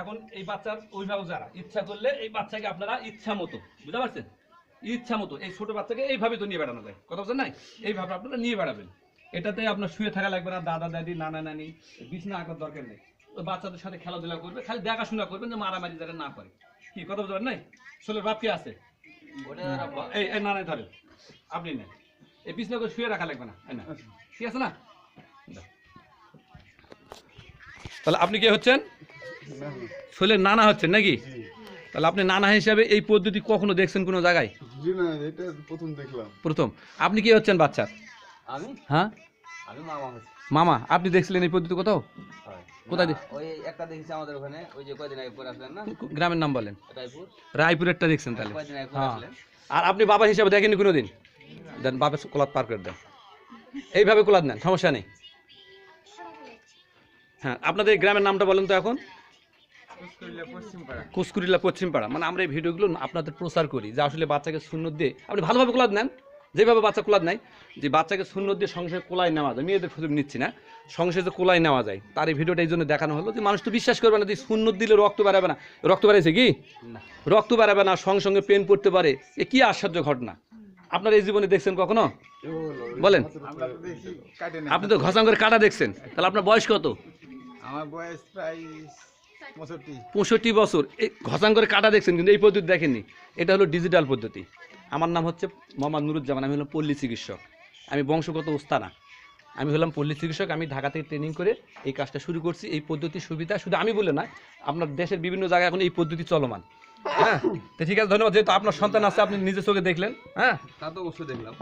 এখন এই বাচ্চার অভিভাবক যারা ইচ্ছা করলে এই বাচ্চাকে আপনারা ইচ্ছা মতো বুঝতে পারছেন? ইচ্ছা মতো এই ছোট বাচ্চাকে এইভাবে তো নিয়ে বেড়ানো যায়। কথা বলছেন নাই? এইভাবে আপনারা নিয়ে বেড়াবেন। এটাতে আপনার শুয়ে থাকা লাগবে না দাদা দাদি নানা নানি বিছনা আঁকার দরকার নেই। ওই বাচ্চাদের সাথে খেলাধুলা করবে খালি দেখাশোনা করবেন যে মারামারি যারা না করে। কি কথা বলতে পারেন নাই? ছোলের বাপ কি আছে? এই না ধরেন আপনি নেন। এই বিছনা করে শুয়ে রাখা লাগবে না না। ঠিক আছে না? তাহলে আপনি কি হচ্ছেন? ছেলের নানা হচ্ছেন নাকি? তাহলে আপনি নানা হিসাবে এই পদ্ধতি কখনো দেখছেন কোনো জায়গায়? জি না এটা প্রথম দেখলাম। প্রথম। আপনি কি হচ্ছেন বাচ্চার আমি? হ্যাঁ? আমি মামা হচ্ছি। মামা আপনি দেখছিলেন এই পদ্ধতি কোথাও? কোথায় ওই একটা দেখেছি আমাদের ওখানে ওই যে কয়দিন আগে পরে আসলেন না? গ্রামের নাম বলেন। রায়পুর। রায়পুরেরটা দেখছেন তাহলে। কয়দিন আগে পরে হ্যাঁ। আর আপনি বাবা হিসাবে দেখেনি কোনোদিন? দেন বাপের কোলাত পার করে দেন। এইভাবে কোলাত নেন সমস্যা নেই। হ্যাঁ আপনাদের এই গ্রামের নামটা বলেন তো এখন। কুসকুরিল্লা পশ্চিমপাড়া। মানে আমরা এই ভিডিওগুলো আপনাদের প্রচার করি। যে আসলে বাচ্চাকে শূন্য দিয়ে আপনি ভালোভাবে কোলাদ নেন। যেভাবে বাচ্চা কোলাদ নেয় যে বাচ্চাকে শূন্য দিয়ে সংসারে কোলাই নেওয়া যায়। মেয়েদের খুঁজে নিচ্ছি না। সংসারে যে কোলাই নেওয়া যায় তার এই ভিডিওটা এই জন্য দেখানো হলো যে মানুষ তো বিশ্বাস করবে না যে শূন্য দিলে রক্ত বাড়াবে না। রক্ত বাড়াইছে কি? রক্ত বাড়াবে না সঙ্গে সঙ্গে পেন পড়তে পারে। এ কি আশ্চর্য ঘটনা? আপনার এই জীবনে দেখছেন কখনো? বলেন। আপনি তো ঘষাং করে কাটা দেখছেন। তাহলে আপনার বয়স কত? আমার বয়স প্রায় পঁয়ষট্টি। বছর। এই ঘষাং করে কাটা দেখছেন কিন্তু এই পদ্ধতি দেখেননি। এটা হলো ডিজিটাল পদ্ধতি। আমার নাম হচ্ছে মোহাম্মদ নুরুজ্জামান আমি হলাম পল্লী চিকিৎসক। আমি বংশগত ওস্তানা আমি হলাম পল্লী চিকিৎসক আমি ঢাকা থেকে ট্রেনিং করে এই কাজটা শুরু করছি। এই পদ্ধতির সুবিধা শুধু আমি বলে না আপনার দেশের বিভিন্ন জায়গায় এখন এই পদ্ধতি চলমান। হ্যাঁ? তো ঠিক আছে ধন্যবাদ। যেহেতু আপনার সন্তান আছে আপনি নিজের চোখে দেখলেন হ্যাঁ? তা তো অবশ্যই দেখলাম।